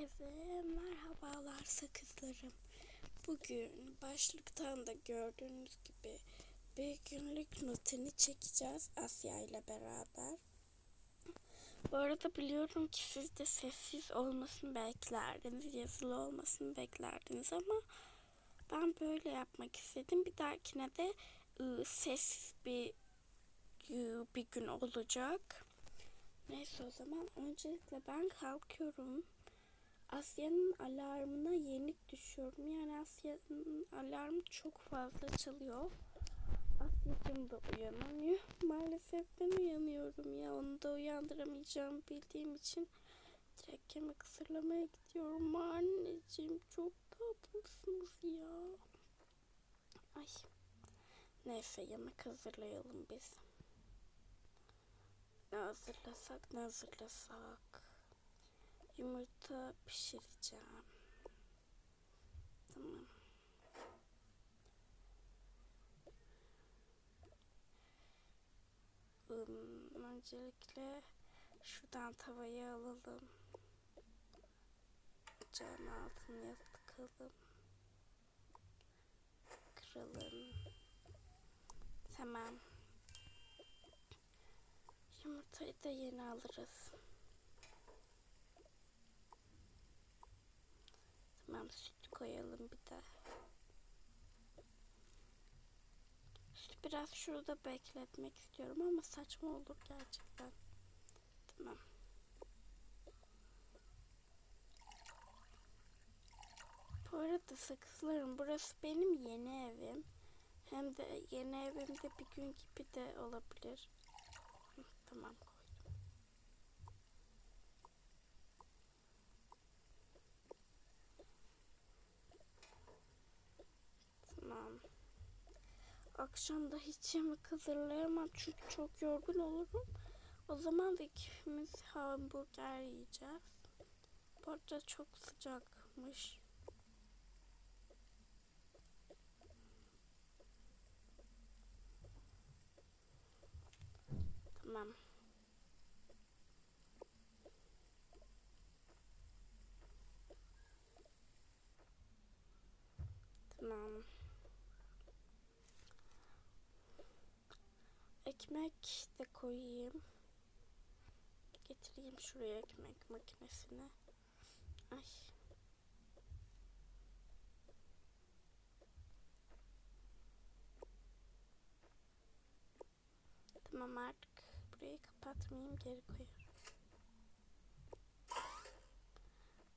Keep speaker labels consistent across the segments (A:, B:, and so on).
A: Herkese merhabalar sakızlarım. Bugün başlıktan da gördüğünüz gibi bir günlük rutini çekeceğiz Asya ile beraber. Bu arada biliyorum ki siz de sessiz olmasını beklerdiniz, yazılı olmasını beklerdiniz ama ben böyle yapmak istedim. Bir dahakine de ıı, sessiz bir ıı, bir gün olacak. Neyse o zaman öncelikle ben kalkıyorum. Asya'nın alarmına yenik düşüyorum. Yani Asya'nın alarmı çok fazla çalıyor. Asya'cım da uyanamıyor. Maalesef ben uyanıyorum ya. Onu da uyandıramayacağımı bildiğim için direkt yemek hazırlamaya gidiyorum. Anneciğim çok tatlısınız ya. Ay. Neyse yemek hazırlayalım biz. Ne hazırlasak ne hazırlasak. Yumurta pişireceğim. Tamam. Um, öncelikle şuradan tavayı alalım. Ocağın altını yakalım. Kıralım. Tamam. Yumurtayı da yeni alırız. Tamam süt koyalım bir de. Sütü biraz şurada bekletmek istiyorum ama saçma olur gerçekten. Tamam. Bu arada sakızlarım burası benim yeni evim. Hem de yeni evimde bir gün gibi de olabilir. Tamam Tamam. Akşam da hiç yemek hazırlayamam çünkü çok yorgun olurum. O zaman da ikimiz hamburger yiyeceğiz. Bu arada çok sıcakmış. Tamam. Ekmek de koyayım. Getireyim şuraya ekmek makinesini. Ay. Tamam artık burayı kapatmayayım geri koyuyorum.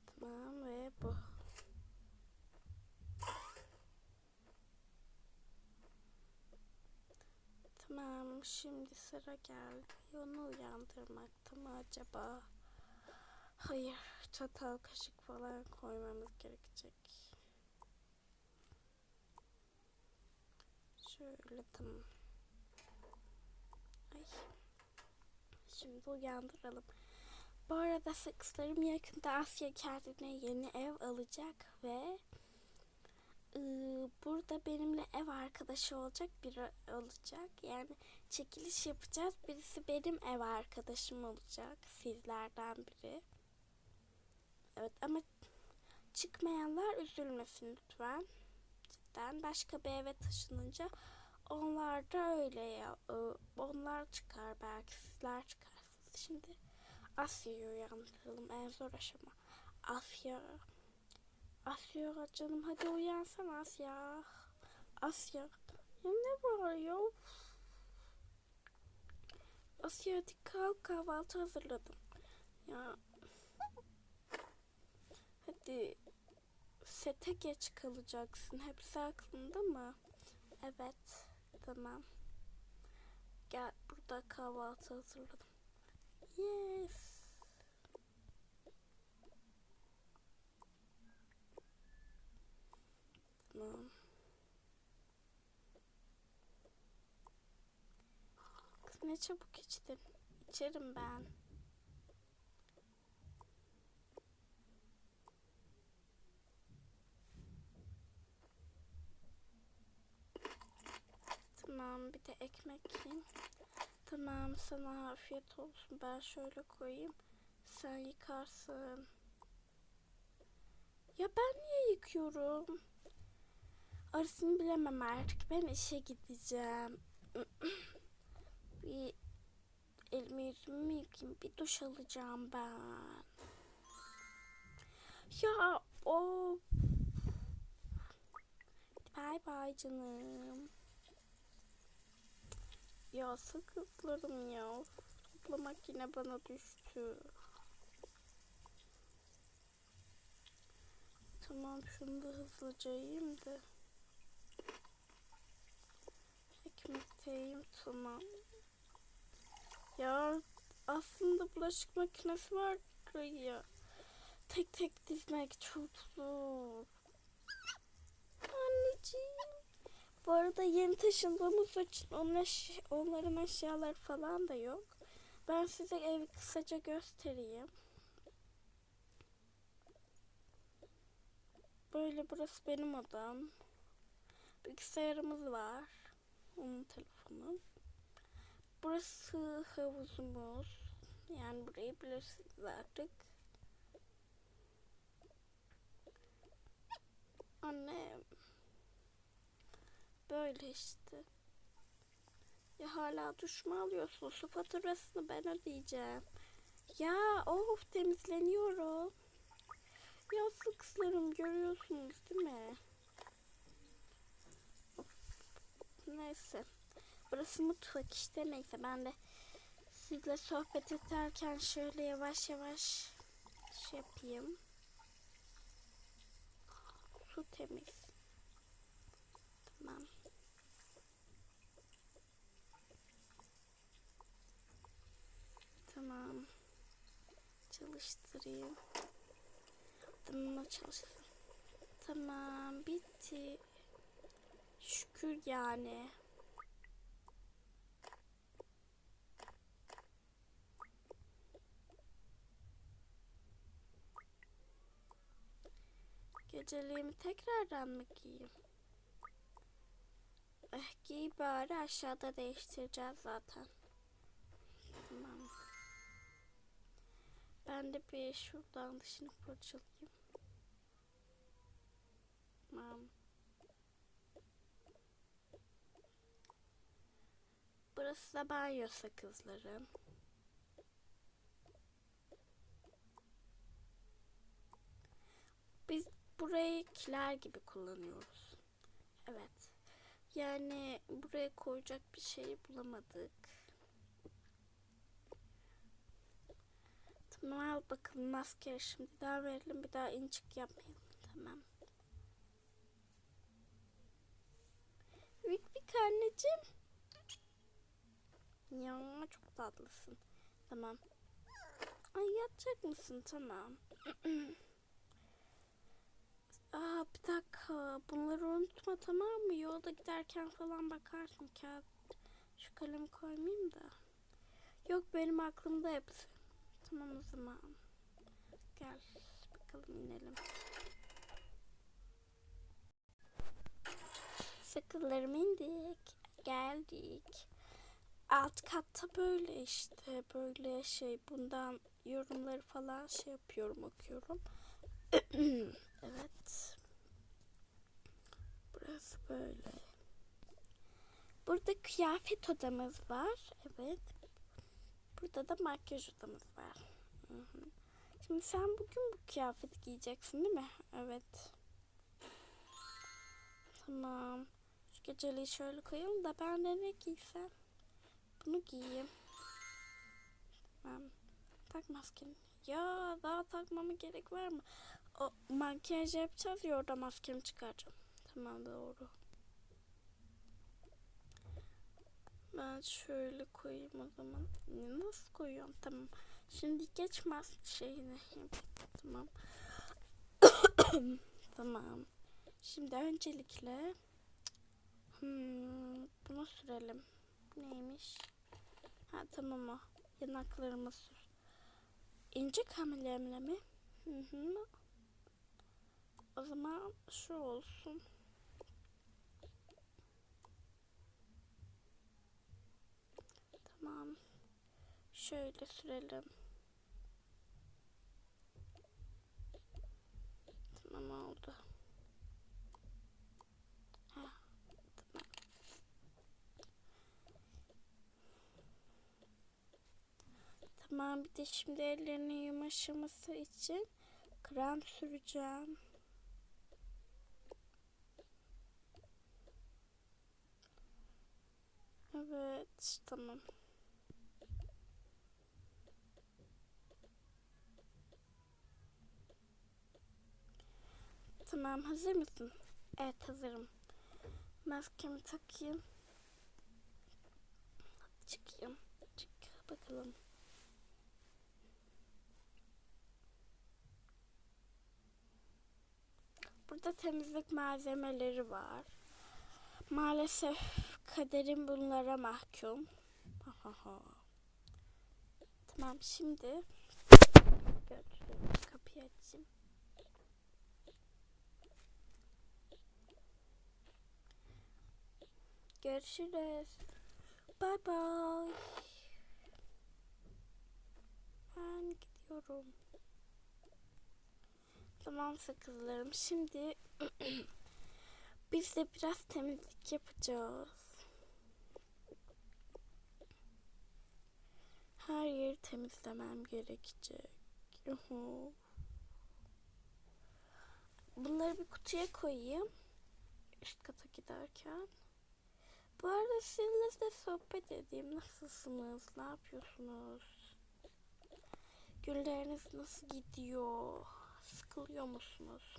A: Tamam ve bu. Tamam şimdi sıra geldi. Onu uyandırmakta mı acaba? Hayır çatal kaşık falan koymamız gerekecek. Şöyle tamam. Ay. Şimdi uyandıralım. Bu arada sıkışlarım yakında Asya kendine yeni ev alacak ve burada benimle ev arkadaşı olacak biri olacak. Yani çekiliş yapacağız. Birisi benim ev arkadaşım olacak. Sizlerden biri. Evet ama çıkmayanlar üzülmesin lütfen. Cidden başka bir eve taşınınca onlar da öyle ya. Onlar çıkar belki sizler çıkarsınız. Şimdi Asya'yı uyandıralım en zor aşama. Asya. Asya canım hadi uyansan Asya. Asya. Ya ne var ya? Asya hadi kalk kahvaltı hazırladım. Ya. Hadi sete geç kalacaksın. Hepsi aklında mı? Evet. Tamam. Gel burada kahvaltı hazırladım. Yes. Kız ne çabuk içtin. İçerim ben. Tamam bir de ekmek yiyeyim. Tamam sana afiyet olsun. Ben şöyle koyayım. Sen yıkarsın. Ya ben niye yıkıyorum? Arasını bilemem artık. Ben işe gideceğim. bir elimi yüzümü mü yıkayayım? Bir duş alacağım ben. Ya o. Bay bay canım. Ya sakızlarım ya. Toplamak yine bana düştü. Tamam şunu da hızlıca yiyeyim de. Yiyeyim tamam. Ya aslında bulaşık makinesi var ya. Tek tek dizmek çok zor. Anneciğim. Bu arada yeni taşındığımız için onun onların eşyaları falan da yok. Ben size evi kısaca göstereyim. Böyle burası benim odam. Bilgisayarımız var. Onun telefonu. Burası havuzumuz. Yani burayı bilirsiniz artık. Anne. Böyle işte. Ya hala duş mu alıyorsun? Su faturasını ben ödeyeceğim. Ya of temizleniyorum. Ya sıkslarım görüyorsunuz değil mi? Of. Neyse. Burası mutfak işte neyse ben de sizle sohbet ederken şöyle yavaş yavaş şey yapayım. Su temiz. Tamam. Tamam. Çalıştırayım. Tamam çalışsın. Tamam bitti. Şükür yani. Geceliğimi tekrardan mı giyeyim? Eh, giy bari aşağıda değiştireceğiz zaten. Tamam. Ben de bir şuradan dışını fırçalayayım. Tamam. Burası da banyo sakızlarım. Biz burayı kiler gibi kullanıyoruz. Evet. Yani buraya koyacak bir şey bulamadık. Tamam al bakalım maske şimdi daha verelim bir daha incik yapmayalım. Tamam. Vik Vik anneciğim. Ya çok tatlısın. Tamam. Ay yatacak mısın? Tamam. Aa bir dakika. Bunları unutma tamam mı? Yolda giderken falan bakarsın. Kağıt şu kalemi koymayayım da. Yok benim aklımda hepsi. Tamam o zaman. Gel bakalım inelim. Sakızlarımı indik. Geldik. Alt katta böyle işte böyle şey bundan yorumları falan şey yapıyorum okuyorum. evet. Burası böyle. Burada kıyafet odamız var. Evet. Burada da makyaj odamız var. Şimdi sen bugün bu kıyafeti giyeceksin değil mi? Evet. Tamam. Şu geceliği şöyle koyalım da ben de ne giysem. Bunu giyeyim. Tamam. Tak maskeni. Ya daha takmama gerek var mı? O makyaj yapacağız ya orada maskemi çıkaracağım. Tamam doğru. Ben şöyle koyayım o zaman. Nasıl koyuyorum? Tamam. Şimdi geç mas şeyini. Tamam. tamam. Şimdi öncelikle hmm, bunu sürelim. Neymiş? Ha tamam o. Yanaklarıma sür. İnce kamelemle mi? Hı hı. O zaman şu olsun. Tamam. Şöyle sürelim. Tamam Tamam bir de şimdi ellerinin yumuşaması için krem süreceğim. Evet tamam. Tamam hazır mısın? Evet hazırım. Maskemi takayım. Çıkayım. Çık bakalım. Burada temizlik malzemeleri var. Maalesef kaderim bunlara mahkum. tamam şimdi kapıyı açayım. Görüşürüz. Bye bye. Ben gidiyorum. Tamam sakızlarım. Şimdi biz de biraz temizlik yapacağız. Her yeri temizlemem gerekecek. Bunları bir kutuya koyayım. Üst kata giderken. Bu arada sizinle sohbet edeyim. Nasılsınız? Ne yapıyorsunuz? Günleriniz nasıl gidiyor? Sıkılıyor musunuz?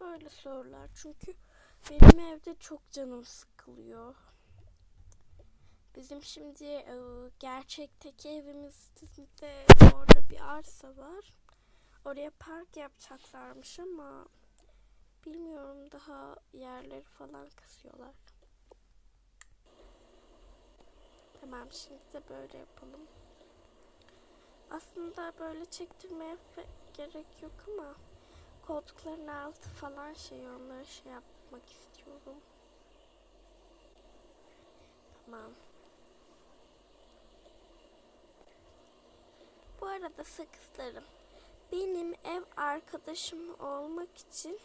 A: Böyle sorular. Çünkü benim evde çok canım sıkılıyor. Bizim şimdi e, gerçekteki evimizde orada bir arsa var. Oraya park yapacaklarmış ama bilmiyorum daha yerleri falan kasıyorlar. Tamam şimdi de böyle yapalım. Aslında böyle çektirmeye gerek yok ama koltukların altı falan şey onları şey yapmak istiyorum. Tamam. Bu arada sakızlarım. Benim ev arkadaşım olmak için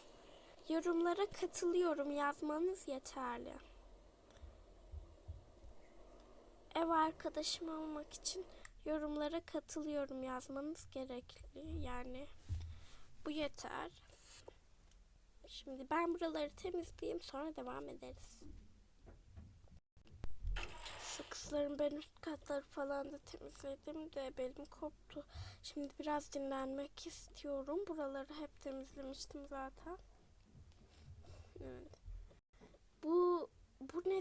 A: yorumlara katılıyorum yazmanız yeterli. Ev arkadaşım olmak için yorumlara katılıyorum yazmanız gerekli. Yani bu yeter. Şimdi ben buraları temizleyeyim sonra devam ederiz. Sakızlarım ben üst katları falan da temizledim de belim koptu. Şimdi biraz dinlenmek istiyorum. Buraları hep temizlemiştim zaten. Evet.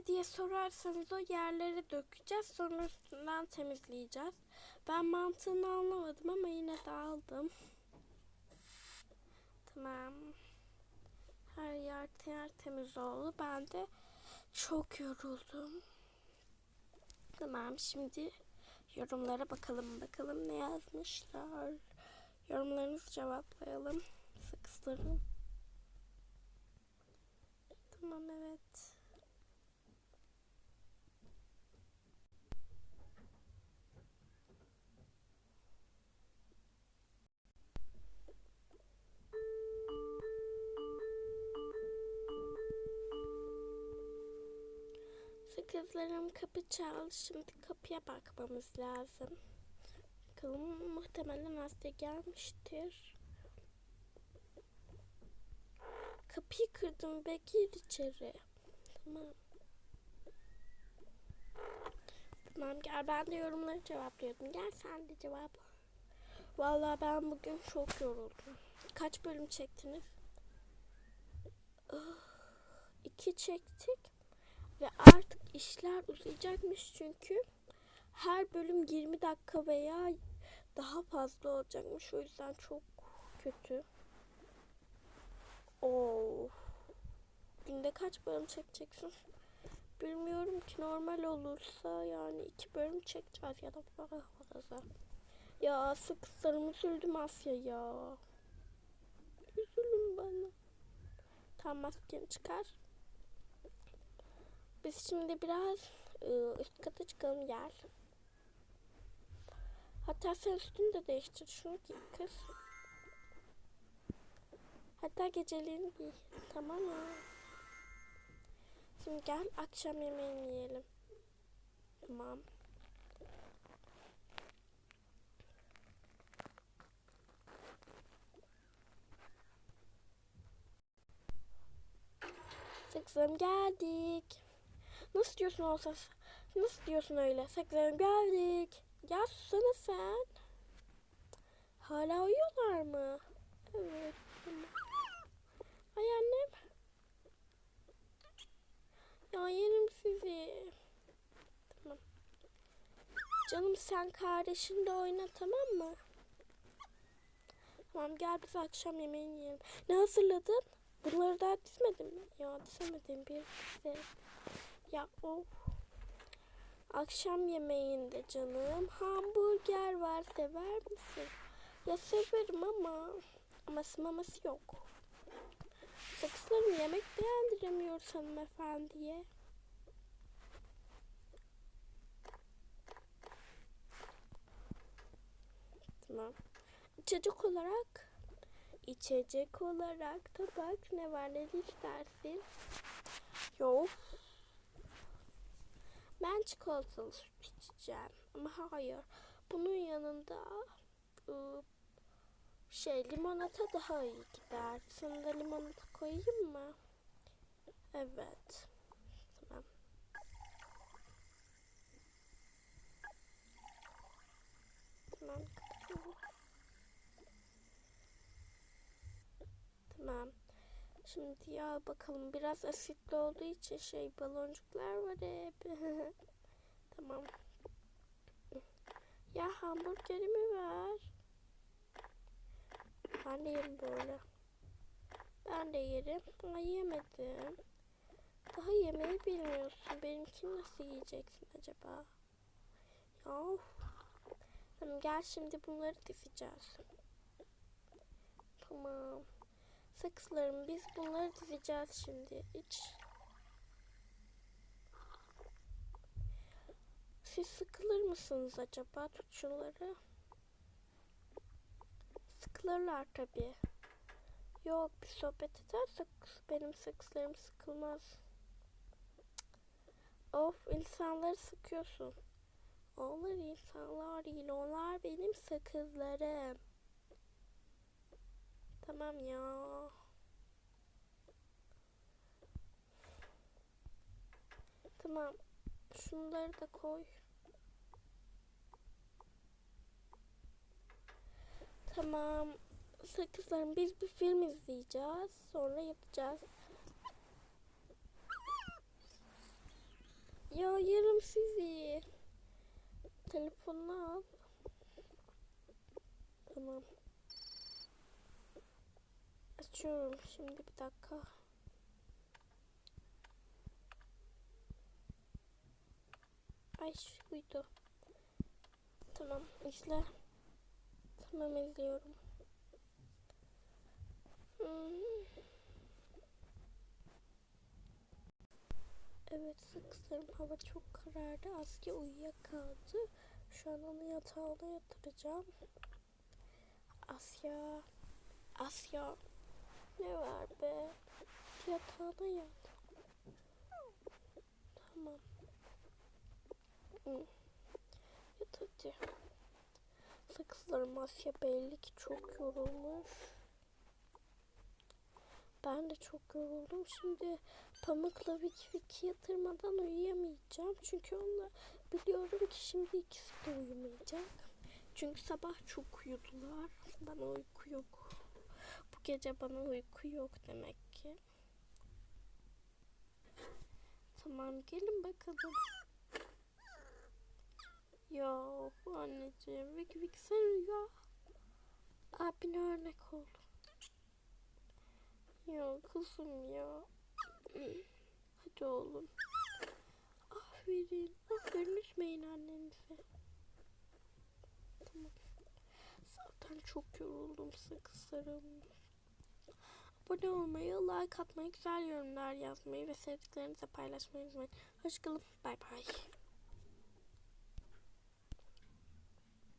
A: Diye sorarsanız o yerleri dökeceğiz sonra üstünden temizleyeceğiz. Ben mantığını anlamadım ama yine de aldım. Tamam. Her yer tertemiz oldu. Ben de çok yoruldum. Tamam şimdi yorumlara bakalım bakalım ne yazmışlar. Yorumlarınızı cevaplayalım. Sıkıştırın. Tamam evet. Kızlarım kapı çaldı. Şimdi kapıya bakmamız lazım. Bakalım muhtemelen Asya gelmiştir. Kapıyı kırdım ve gir içeri. Tamam. Tamam gel ben de yorumları cevaplıyordum. Gel sen de cevapla. Vallahi ben bugün çok yoruldum. Kaç bölüm çektiniz? İki çektik. Ve artık işler uzayacakmış çünkü her bölüm 20 dakika veya daha fazla olacakmış. O yüzden çok kötü. Oo. Günde kaç bölüm çekeceksin? Bilmiyorum ki normal olursa yani iki bölüm çekeceğiz ya da fazla. Ya sıkılarımı sürdüm Asya ya. Üzülün bana. Tam maskeni çıkar. Biz şimdi biraz e, üst kata çıkalım gel. Hatta sen üstünü de değiştir şunu giy kız. Hatta geceliğini giy. Tamam mı? Şimdi gel akşam yemeğini yiyelim. Tamam. Tıksım geldik. Nasıl diyorsun olsa? Nasıl diyorsun öyle? Sakızlarım geldik. Ya susana sen. Hala uyuyorlar mı? Evet. Ay annem. Ya yerim sizi. Tamam. Canım sen kardeşinle oyna tamam mı? Tamam gel biz akşam yemeğini yiyelim. Ne hazırladın? Bunları daha dizmedim mi? Ya dizemedim bir dize. Ya of. Akşam yemeğinde canım hamburger var sever misin? Ya severim ama aması maması yok. Sakızlarım yemek beğendiremiyoruz hanımefendiye. Tamam. İçecek olarak içecek olarak da bak ne var ne istersin? Yok. Ben çikolatalı süt içeceğim. Ama hayır. Bunun yanında ıı, şey limonata daha iyi gider. Sana da limonata koyayım mı? Evet. Tamam. Tamam. Tamam. Şimdi ya bakalım biraz asitli olduğu için şey baloncuklar var hep. tamam. Ya hamburgerimi ver. Ben de yerim böyle. Ben de yerim. Ama yemedim. Daha yemeği bilmiyorsun. Benimkini nasıl yiyeceksin acaba? Ya. Tamam gel şimdi bunları dizeceğiz. Tamam. Sakızlarım biz bunları dizeceğiz şimdi. Hiç. Siz sıkılır mısınız acaba? Tut şunları. Sıkılırlar tabii. Yok bir sohbet edersek benim sakızlarım sıkılmaz. Of insanları sıkıyorsun. Onlar insanlar değil. Onlar benim sakızlarım. Tamam ya. Tamam. Şunları da koy. Tamam. Sakızlarım biz bir film izleyeceğiz. Sonra yatacağız. Ya yerim sizi. Telefonunu al. Tamam. Açıyorum şimdi bir dakika. Ay uydu. Tamam izle. Tamam izliyorum. Hmm. Evet sıkıştırım hava çok karardı. Aski uyuyakaldı. Şu an onu yatağına yatıracağım. Asya. Asya. Ne var be? Yatağına yat. Tamam. Hı. Yat hadi. Sakızlarım Asya belli ki çok yorulmuş. Ben de çok yoruldum. Şimdi Pamuk'la Vicky Vicky yatırmadan uyuyamayacağım. Çünkü onunla biliyorum ki şimdi ikisi de uyumayacak. Çünkü sabah çok uyudular. Bana uyku yok. Gece bana uyku yok demek ki. Tamam gelin bakalım. Ya anneciğim Vicky Vicky sen uyu. Abine örnek ol. Ya kızım ya. Hadi oğlum. Aferin. Aferin üzmeyin annenizi. Tamam. Zaten çok yoruldum sakızlarım. Abone olmayı, like atmayı, güzel yorumlar yazmayı ve sevdiklerinizle paylaşmayı unutmayın. Hoşçakalın. Bay bay.